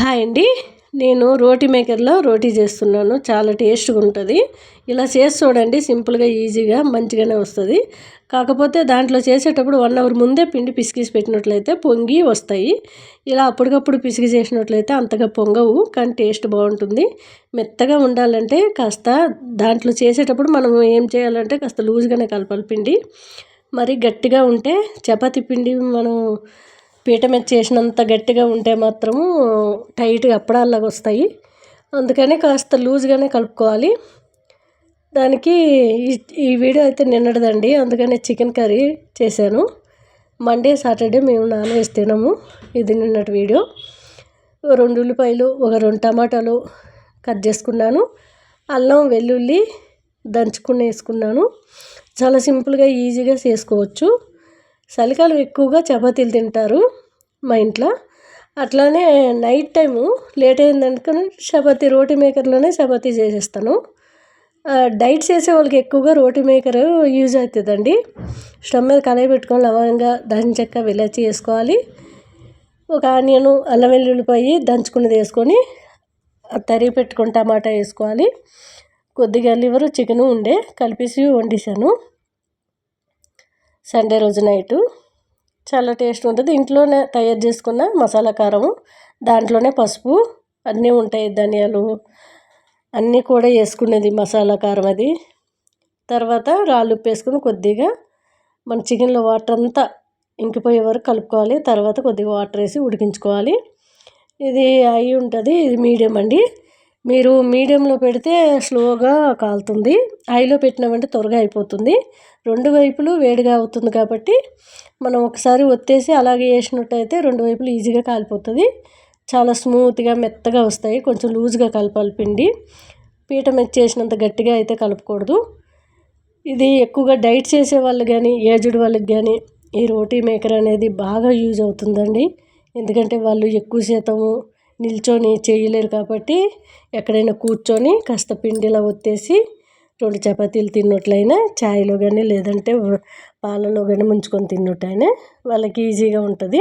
Hi అండి. నేను రోటీ మేకర్లో రోటీ చేస్తున్నాను. చాలా టేస్ట్గా ఉంటుంది. ఇలా చేసి చూడండి సింపుల్గా ఈజీగా మంచిగానే వస్తుంది. కాకపోతే దాంట్లో చేసేటప్పుడు వన్ అవర్ ముందే పిండి పిసికేసి పెట్టినట్లయితే పొంగి వస్తాయి. ఇలా అప్పటికప్పుడు పిసికి చేసినట్లయితే అంతగా పొంగవు కానీ టేస్ట్ బాగుంటుంది. మెత్తగా ఉండాలంటే కాస్త దాంట్లో చేసేటప్పుడు మనం ఏం చేయాలంటే కాస్త లూజ్గానే కలపాలి పిండి. మరి గట్టిగా ఉంటే చపాతీ పిండి మనం పీట మీద చేసినంత గట్టిగా ఉంటే మాత్రము టైట్గా అప్పడాల్లాగా వస్తాయి. అందుకని కాస్త లూజ్గానే కలుపుకోవాలి. దానికి ఈ వీడియో అయితే నిన్నటిదండి. అందుకని చికెన్ కర్రీ చేశాను. మండే సాటర్డే మేము నాన్ వెజ్ తినము. ఇది నిన్నటి వీడియో. రెండు ఉల్లిపాయలు ఒక రెండు టమాటాలు కట్ చేసుకున్నాను. అల్లం వెల్లుల్లి దంచుకుని వేసుకున్నాను చాలా సింపుల్గా ఈజీగా చేసుకోవచ్చు. చలికాలం ఎక్కువగా చపాతీలు తింటారు మా ఇంట్లో. అట్లానే నైట్ టైము లేట్ అయిందనుకుని చపాతీ రోటీ మేకర్లోనే చపాతీ చేసేస్తాను. డైట్ చేసే వాళ్ళకి ఎక్కువగా రోటీ మేకర్ యూజ్ అవుతుందండి. స్టవ్ మీద కళాయి పెట్టుకొని లవంగా దాని చెక్క విలాచి వేసుకోవాలి. ఒక ఆనియన్ అల్లం వెల్లుల్లిపాయి దంచుకున్నది వేసుకొని తరిగి పెట్టుకొని టమాటా వేసుకోవాలి. కొద్దిగా లివర్ చికెన్ ఉండే కలిపేసి వండేసాను సండే రోజు నైటు. చాలా టేస్ట్ ఉంటుంది. ఇంట్లోనే తయారు చేసుకున్న మసాలా కారం దాంట్లోనే పసుపు అన్నీ ఉంటాయి ధనియాలు. అన్నీ కూడా వేసుకునేది మసాలా కారం అది. తర్వాత రాళ్ళు ఉప్పు వేసుకుని కొద్దిగా మన చికెన్లో వాటర్ అంతా ఇంకిపోయే వరకు కలుపుకోవాలి. తర్వాత కొద్దిగా వాటర్ వేసి ఉడికించుకోవాలి. ఇది అయి ఉంటుంది. ఇది మీడియం అండి. మీరు మీడియంలో పెడితే స్లోగా కాలుతుంది. హైలో పెట్టినామంటే త్వరగా అయిపోతుంది. రెండు వైపులు వేడిగా అవుతుంది కాబట్టి మనం ఒకసారి ఒత్తేసి అలాగే వేసినట్టయితే రెండు వైపులు ఈజీగా కాలిపోతుంది. చాలా స్మూత్గా మెత్తగా వస్తాయి. కొంచెం లూజ్గా కలపాలి పిండి. పీట మెచ్చేసినంత గట్టిగా అయితే కలపకూడదు. ఇది ఎక్కువగా డైట్ చేసే వాళ్ళు కానీ ఏజ్డ్ వాళ్ళకి కానీ ఈ రోటీ మేకర్ అనేది బాగా యూజ్ అవుతుందండి. ఎందుకంటే వాళ్ళు ఎక్కువ శాతము నిల్చొని చేయలేరు కాబట్టి ఎక్కడైనా కూర్చొని కాస్త పిండిలా ఒత్తేసి రెండు చపాతీలు తిన్నట్లయినా చాయ్లో కానీ లేదంటే పాలలో కానీ ముంచుకొని తిన్నట్టయినా వాళ్ళకి ఈజీగా ఉంటుంది.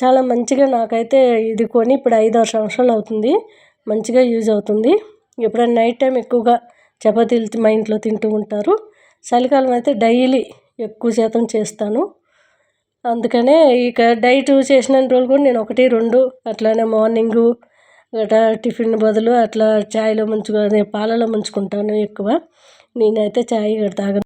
చాలా మంచిగా నాకైతే ఇది కొని ఇప్పుడు ఐదు ఆరు సంవత్సరాలు అవుతుంది. మంచిగా యూజ్ అవుతుంది. ఎప్పుడైనా నైట్ టైం ఎక్కువగా చపాతీలు మా ఇంట్లో తింటూ ఉంటారు. చలికాలం అయితే డైలీ ఎక్కువ శాతం చేస్తాను. అందుకనే ఇక డైట్ చేసిన రోజులు కూడా నేను ఒకటి రెండు అట్లానే మార్నింగు గటా టిఫిన్ బదులు అట్లా చాయ్లో ముంచుకొని పాలలో ముంచుకుంటాను ఎక్కువ. నేనైతే చాయ్ తాగను.